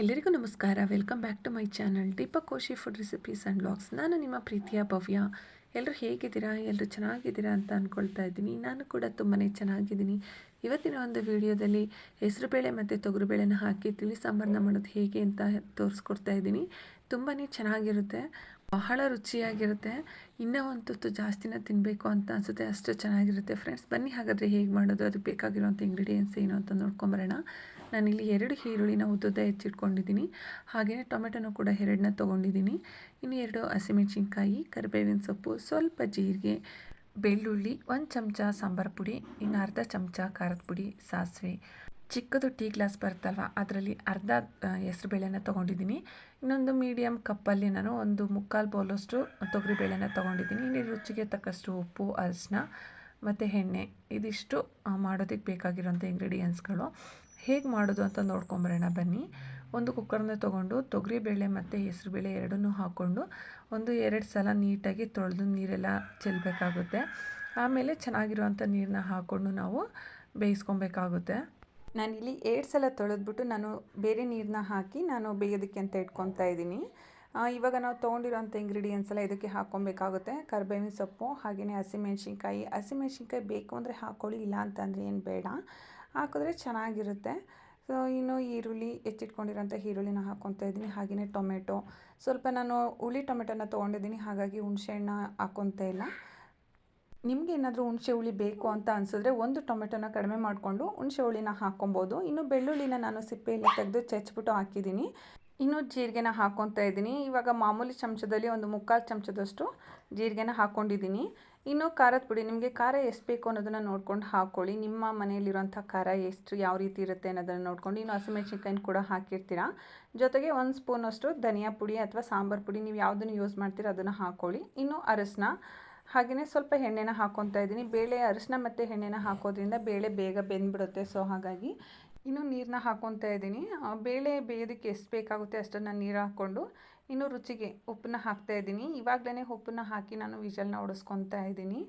ಎಲ್ಲರಿಗೂ ನಮಸ್ಕಾರ. Welcome back to my channel Deepak Koshi food recipes and blogs ನಾನು ನಿಮ್ಮ ಪ್ರೀತಿಯ ಭವ್ಯ. ಎಲ್ಲರೂ ಹೇಗಿದ್ದೀರಾ? ಎಲ್ಲರೂ ಚೆನ್ನಾಗಿದ್ದೀರಾ ಅಂತ ಅಂದ್ಕೊಳ್ತಾ ಇದ್ದೀನಿ. ನಾನು ಕೂಡ ತುಂಬಾ ಚೆನ್ನಾಗಿದ್ದೀನಿ. ಇವತ್ತಿನ ಒಂದು ವಿಡಿಯೋದಲ್ಲಿ ಹೆಸರುಬೇಳೆ ಮತ್ತು ತೊಗರುಬೇಳೆನ ಹಾಕಿ ತಿಳಿ ಸಾಂಬಾರನ್ನ ಮಾಡೋದು ಹೇಗೆ ಅಂತ ತೋರಿಸ್ಕೊಡ್ತಾ ಇದ್ದೀನಿ. ತುಂಬಾ ಚೆನ್ನಾಗಿರುತ್ತೆ. ಬಹಳ ರುಚಿಯಾಗಿರುತ್ತೆ. ಇನ್ನೂ ಒಂದು ತುತ್ತು ಜಾಸ್ತಿನ ತಿನ್ನಬೇಕು ಅಂತ ಅನಿಸುತ್ತೆ. ಅಷ್ಟು ಚೆನ್ನಾಗಿರುತ್ತೆ. ಫ್ರೆಂಡ್ಸ್, ಬನ್ನಿ ಹಾಗಾದರೆ ಹೇಗೆ ಮಾಡೋದು? ಅದಕ್ಕೆ ಬೇಕಾಗಿರುವಂಥ ಇಂಗ್ರೀಡಿಯೆಂಟ್ಸ್ ಏನು ಅಂತ ನೋಡ್ಕೊಂಬರೋಣ. ನಾನಿಲ್ಲಿ ಎರಡು ಈರುಳ್ಳಿನ ಉದ್ದುದ್ದ ಹೆಚ್ಚಿಟ್ಕೊಂಡಿದ್ದೀನಿ. ಹಾಗೆಯೇ ಟೊಮೆಟೊನೂ ಕೂಡ ಎರಡನ್ನ ತೊಗೊಂಡಿದ್ದೀನಿ. ಇನ್ನು ಎರಡು ಹಸಿಮೆಣಸಿನ್ಕಾಯಿ, ಕರಿಬೇವಿನ ಸೊಪ್ಪು, ಸ್ವಲ್ಪ ಜೀರಿಗೆ, ಬೆಳ್ಳುಳ್ಳಿ, ಒಂದು ಚಮಚ ಸಾಂಬಾರು ಪುಡಿ, ಇನ್ನು ಅರ್ಧ ಚಮಚ ಖಾರದ ಪುಡಿ, ಸಾಸಿವೆ. ಚಿಕ್ಕದು ಟೀ ಗ್ಲಾಸ್ ಬರುತ್ತಲ್ವ, ಅದರಲ್ಲಿ ಅರ್ಧ ಹೆಸರುಬೇಳೆನ ತೊಗೊಂಡಿದ್ದೀನಿ. ಇನ್ನೊಂದು ಮೀಡಿಯಮ್ ಕಪ್ಪಲ್ಲಿ ನಾನು ಒಂದು ಮುಕ್ಕಾಲು ಬೌಲಷ್ಟು ತೊಗರಿಬೇಳೆನ ತೊಗೊಂಡಿದ್ದೀನಿ. ಇನ್ನು ರುಚಿಗೆ ತಕ್ಕಷ್ಟು ಉಪ್ಪು ಅರಿಶಿನ ಮತ್ತು ಎಣ್ಣೆ, ಇದಿಷ್ಟು ಮಾಡೋದಕ್ಕೆ ಬೇಕಾಗಿರೋಂಥ ಇಂಗ್ರೀಡಿಯೆಂಟ್ಸ್ಗಳು ಹೇಗೆ ಮಾಡೋದು ಅಂತ ನೋಡ್ಕೊಂಬರೋಣ ಬನ್ನಿ. ಒಂದು ಕುಕ್ಕರ್ನ ತೊಗೊಂಡು ತೊಗರಿಬೇಳೆ ಮತ್ತು ಹೆಸರುಬೇಳೆ ಎರಡನ್ನೂ ಹಾಕ್ಕೊಂಡು ಒಂದು ಎರಡು ಸಲ ನೀಟಾಗಿ ತೊಳೆದು ನೀರೆಲ್ಲ ಚೆಲ್ಲಬೇಕಾಗುತ್ತೆ ಆಮೇಲೆ ಚೆನ್ನಾಗಿರುವಂಥ ನೀರನ್ನ ಹಾಕ್ಕೊಂಡು ನಾವು ಬೇಯಿಸ್ಕೊಬೇಕಾಗುತ್ತೆ. ನಾನಿಲ್ಲಿ ಎರಡು ಸಲ ತೊಳೆದ್ಬಿಟ್ಟು ನಾನು ಬೇರೆ ನೀರನ್ನ ಹಾಕಿ ನಾನು ಬೇಯೋದಕ್ಕೆ ಅಂತ ಇಟ್ಕೊತಾ ಇದ್ದೀನಿ. ಇವಾಗ ನಾವು ತೊಗೊಂಡಿರೋಂಥ ಇಂಗ್ರೀಡಿಯೆಂಟ್ಸ್ ಎಲ್ಲ ಇದಕ್ಕೆ ಹಾಕ್ಕೊಬೇಕಾಗುತ್ತೆ. ಕರ್ಬೇವಿನ ಸೊಪ್ಪು, ಹಾಗೆಯೇ ಹಸಿಮೆಣ್ಸಿನ್ಕಾಯಿ. ಹಸಿಮೆಣ್ಸಿನ್ಕಾಯಿ ಬೇಕು ಅಂದರೆ ಹಾಕ್ಕೊಳ್ಳಿ ಇಲ್ಲ ಅಂತಂದರೆ ಏನು ಬೇಡ. ಹಾಕಿದ್ರೆ ಚೆನ್ನಾಗಿರುತ್ತೆ. ಸೊ ಇನ್ನು ಈರುಳ್ಳಿ, ಹೆಚ್ಚಿಟ್ಕೊಂಡಿರೋಂಥ ಈರುಳ್ಳಿನ ಹಾಕ್ಕೊತಾ ಇದ್ದೀನಿ. ಹಾಗೆಯೇ ಟೊಮೆಟೊ. ಸ್ವಲ್ಪ ನಾನು ಹುಳಿ ಟೊಮೆಟೊನ ತೊಗೊಂಡಿದ್ದೀನಿ. ಹಾಗಾಗಿ ಹುಣಸೆಹಣ್ಣ ಹಾಕ್ಕೊತಾ ಇಲ್ಲ. ನಿಮಗೆ ಏನಾದರೂ ಹುಣಸೆ ಹುಳಿ ಬೇಕು ಅಂತ ಅನಿಸಿದ್ರೆ ಒಂದು ಟೊಮೆಟೊನ ಕಡಿಮೆ ಮಾಡಿಕೊಂಡು ಹುಣಸೆ ಹುಳಿನ ಹಾಕ್ಕೊಬೋದು. ಇನ್ನು ಬೆಳ್ಳುಳ್ಳಿನ ನಾನು ಸಿಪ್ಪೆಯಲ್ಲಿ ತೆಗೆದು ಚಚ್ಬಿಟ್ಟು ಹಾಕಿದ್ದೀನಿ. ಇನ್ನು ಜೀರಿಗೆನ ಹಾಕ್ಕೊತಾ ಇದ್ದೀನಿ. ಇವಾಗ ಮಾಮೂಲಿ ಚಮಚದಲ್ಲಿ ಒಂದು ಮುಕ್ಕಾಲು ಚಮಚದಷ್ಟು ಜೀರಿಗೆನ ಹಾಕ್ಕೊಂಡಿದ್ದೀನಿ. ಇನ್ನು ಖಾರದ ಪುಡಿ, ನಿಮಗೆ ಖಾರ ಎಷ್ಟು ಬೇಕು ಅನ್ನೋದನ್ನು ನೋಡ್ಕೊಂಡು ಹಾಕ್ಕೊಳ್ಳಿ ನಿಮ್ಮ ಮನೆಯಲ್ಲಿರುವಂಥ ಖಾರ ಎಷ್ಟು, ಯಾವ ರೀತಿ ಇರುತ್ತೆ ಅನ್ನೋದನ್ನು ನೋಡ್ಕೊಂಡು, ಇನ್ನು ಹಸಿಮೆಣ್ಸಿನ್ಕಾಯಿನ ಕೂಡ ಹಾಕಿರ್ತೀರಾ. ಜೊತೆಗೆ ಒಂದು ಸ್ಪೂನಷ್ಟು ಧನಿಯಾ ಪುಡಿ ಅಥವಾ ಸಾಂಬಾರು ಪುಡಿ, ನೀವು ಯಾವುದನ್ನು ಯೂಸ್ ಮಾಡ್ತೀರ ಅದನ್ನು ಹಾಕ್ಕೊಳ್ಳಿ ಇನ್ನು ಅರಸಿನ ಹಾಗೆಯೇ ಸ್ವಲ್ಪ ಎಣ್ಣೆನ ಹಾಕ್ಕೊತಾ ಇದ್ದೀನಿ. ಬೇಳೆ ಅರಿಶಿನ ಮತ್ತು ಎಣ್ಣೆನ ಹಾಕೋದ್ರಿಂದ ಬೇಳೆ ಬೇಗ ಬೆಂದ್ಬಿಡುತ್ತೆ. ಸೊ ಹಾಗಾಗಿ ಇನ್ನು ನೀರನ್ನ ಹಾಕ್ಕೊತಾ ಇದ್ದೀನಿ. ಬೇಳೆ ಬೇಯೋದಕ್ಕೆ ಎಷ್ಟು ಬೇಕಾಗುತ್ತೆ ಅಷ್ಟನ್ನು ನೀರು ಹಾಕ್ಕೊಂಡು ಇನ್ನು ರುಚಿಗೆ ಉಪ್ಪನ್ನ ಹಾಕ್ತಾ ಇದ್ದೀನಿ. ಇವಾಗಲೇ ಉಪ್ಪನ್ನ ಹಾಕಿ ನಾನು ವಿಷಲ್ನ ಹೊಡೆಸ್ಕೊತಾ ಇದ್ದೀನಿ.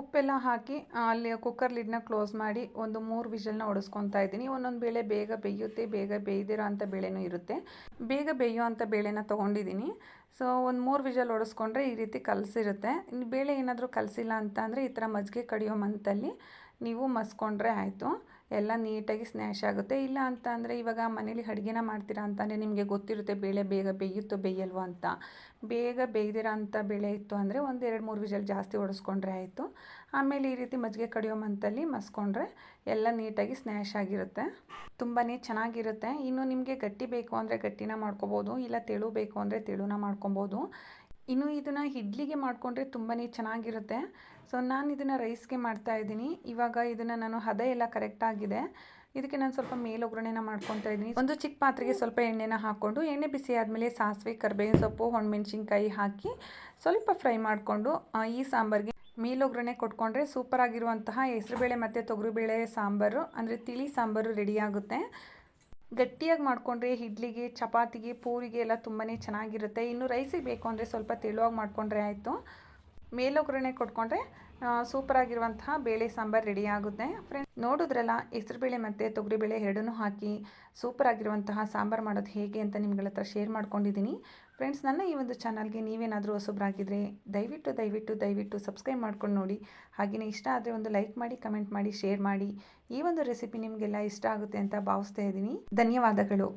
ಉಪ್ಪೆಲ್ಲ ಹಾಕಿ ಅಲ್ಲಿ ಕುಕ್ಕರ್ ಲಿಡ್ನ ಕ್ಲೋಸ್ ಮಾಡಿ ಒಂದು ಮೂರು ವಿಷಲ್ನ ಹೊಡೆಸ್ಕೊತಾ ಇದ್ದೀನಿ. ಒಂದೊಂದು ಬೇಳೆ ಬೇಗ ಬೇಯುತ್ತೆ, ಬೇಗ ಬೇಯ್ದಿರೋ ಅಂಥ ಬೇಳೆನೂ ಇರುತ್ತೆ. ಬೇಗ ಬೇಯೋ ಅಂಥ ಬೇಳೆನ ತೊಗೊಂಡಿದ್ದೀನಿ. ಸೊ ಒಂದು ಮೂರು ವಿಷಲ್ ಹೊಡೆಸ್ಕೊಂಡ್ರೆ ಈ ರೀತಿ ಕಲಸಿರುತ್ತೆ. ಇನ್ನು ಬೇಳೆ ಏನಾದರೂ ಕಲಸಿಲ್ಲ ಅಂತ ಅಂದರೆ ಈ ಥರ ಮಜ್ಜಿಗೆ ಕಡಿಯೋ ಮಂತಲ್ಲಿ ನೀವು ಮಸ್ಕೊಂಡ್ರೆ ಆಯಿತು. ಎಲ್ಲ ನೀಟಾಗಿ ಸ್ನ್ಯಾಶ್ ಆಗುತ್ತೆ. ಇಲ್ಲ ಅಂತ ಅಂದರೆ ಇವಾಗ ಮನೇಲಿ ಅಡುಗೆನ ಮಾಡ್ತೀರಾ ಅಂತಂದರೆ ನಿಮಗೆ ಗೊತ್ತಿರುತ್ತೆ ಬೇಳೆ ಬೇಗ ಬೇಯುತ್ತೋ ಬೇಯಲ್ವೋ ಅಂತ. ಬೇಗ ಬೇಯ್ದಿರೋ ಅಂಥ ಬೇಳೆ ಇತ್ತು ಅಂದರೆ ಒಂದು ಎರಡು ಮೂರು ವಿಷಲ್ ಜಾಸ್ತಿ ಹೊಡೆಸ್ಕೊಂಡ್ರೆ ಆಯಿತು. ಆಮೇಲೆ ಈ ರೀತಿ ಮಜ್ಜಿಗೆ ಕಡಿಯೋ ಮಂತಲ್ಲಿ ಮಸ್ಕೊಂಡ್ರೆ ಎಲ್ಲ ನೀಟಾಗಿ ಸ್ನ್ಯಾಶ್ ಆಗಿರುತ್ತೆ. ತುಂಬಾ ಚೆನ್ನಾಗಿರುತ್ತೆ. ಇನ್ನು ನಿಮಗೆ ಗಟ್ಟಿ ಬೇಕು ಅಂದರೆ ಗಟ್ಟಿನ ಮಾಡ್ಕೊಬೋದು, ಇಲ್ಲ ತೆಳು ಬೇಕು ಅಂದರೆ ತೆಳುನ ಮಾಡ್ಕೊಬೋದು. ಇನ್ನು ಇದನ್ನು ಇಡ್ಲಿಗೆ ಮಾಡಿಕೊಂಡ್ರೆ ತುಂಬಾ ಚೆನ್ನಾಗಿರುತ್ತೆ. ಸೊ ನಾನು ಇದನ್ನು ರೈಸ್ಗೆ ಮಾಡ್ತಾ ಇದ್ದೀನಿ. ಇವಾಗ ಇದನ್ನು ನಾನು ಹದ ಎಲ್ಲ ಕರೆಕ್ಟಾಗಿದೆ ಇದಕ್ಕೆ ನಾನು ಸ್ವಲ್ಪ ಮೇಲೊಗ್ಗರಣೆನ ಮಾಡ್ಕೊತಾ ಇದ್ದೀನಿ. ಒಂದು ಚಿಕ್ಕ ಪಾತ್ರೆಗೆ ಸ್ವಲ್ಪ ಎಣ್ಣೆನ ಹಾಕ್ಕೊಂಡು, ಎಣ್ಣೆ ಬಿಸಿ ಆದಮೇಲೆ ಸಾಸಿವೆ, ಕರ್ಬೇವಿನ ಸೊಪ್ಪು ಹೊಣಮೆಣ್ಸಿನ್ಕಾಯಿ ಹಾಕಿ ಸ್ವಲ್ಪ ಫ್ರೈ ಮಾಡಿಕೊಂಡು ಈ ಸಾಂಬಾರಿಗೆ ಮೇಲೊಗ್ಗರಣೆ ಕೊಟ್ಕೊಂಡ್ರೆ ಸೂಪರ್ ಆಗಿರುವಂತಹ ಹೆಸರುಬೇಳೆ ಮತ್ತು ತೊಗರಿಬೇಳೆ ಸಾಂಬಾರು, ಅಂದರೆ ತಿಳಿ ಸಾಂಬಾರು ರೆಡಿಯಾಗುತ್ತೆ ಗಟ್ಟಿಯಾಗಿ ಮಾಡಿಕೊಂಡ್ರೆ ಇಡ್ಲಿಗೆ, ಚಪಾತಿಗೆ, ಪೂರಿಗೆ ಎಲ್ಲ ತುಂಬಾ ಚೆನ್ನಾಗಿರುತ್ತೆ. ಇನ್ನು ರೈಸಿಗೆ ಬೇಕು ಅಂದರೆ ಸ್ವಲ್ಪ ತೆಳುವಾಗಿ ಮಾಡಿಕೊಂಡ್ರೆ ಆಯಿತು. ಮೇಲೊಗ್ಗರಣೆ ಕೊಟ್ಕೊಂಡ್ರೆ ಸೂಪರಾಗಿರುವಂತಹ ಬೇಳೆ ಸಾಂಬಾರು ರೆಡಿ ಆಗುತ್ತೆ. ಫ್ರೆಂಡ್ಸ್ ನೋಡಿದ್ರಲ್ಲ ಹೆಸರುಬೇಳೆ ಮತ್ತು ತೊಗರಿಬೇಳೆ ಎರಡನ್ನೂ ಹಾಕಿ ಸೂಪರಾಗಿರುವಂತಹ ಸಾಂಬಾರು ಮಾಡೋದು ಹೇಗೆ ಅಂತ ನಿಮ್ಗಳ ಹತ್ರ ಶೇರ್ ಮಾಡ್ಕೊಂಡಿದ್ದೀನಿ. ಫ್ರೆಂಡ್ಸ್ ನನ್ನ ಈ ಒಂದು ಚಾನಲ್ಗೆ ನೀವೇನಾದರೂ ಹೊಸೊಬ್ಬರಾಗಿದ್ದರೆ ದಯವಿಟ್ಟು ದಯವಿಟ್ಟು ದಯವಿಟ್ಟು ಸಬ್ಸ್ಕ್ರೈಬ್ ಮಾಡ್ಕೊಂಡು ನೋಡಿ. ಹಾಗೆಯೇ ಇಷ್ಟ ಆದರೆ ಒಂದು ಲೈಕ್ ಮಾಡಿ ಕಮೆಂಟ್ ಮಾಡಿ ಶೇರ್ ಮಾಡಿ. ಈ ಒಂದು ರೆಸಿಪಿ ನಿಮಗೆಲ್ಲ ಇಷ್ಟ ಆಗುತ್ತೆ ಅಂತ ಭಾವಿಸ್ತಾ ಇದ್ದೀನಿ. ಧನ್ಯವಾದಗಳು.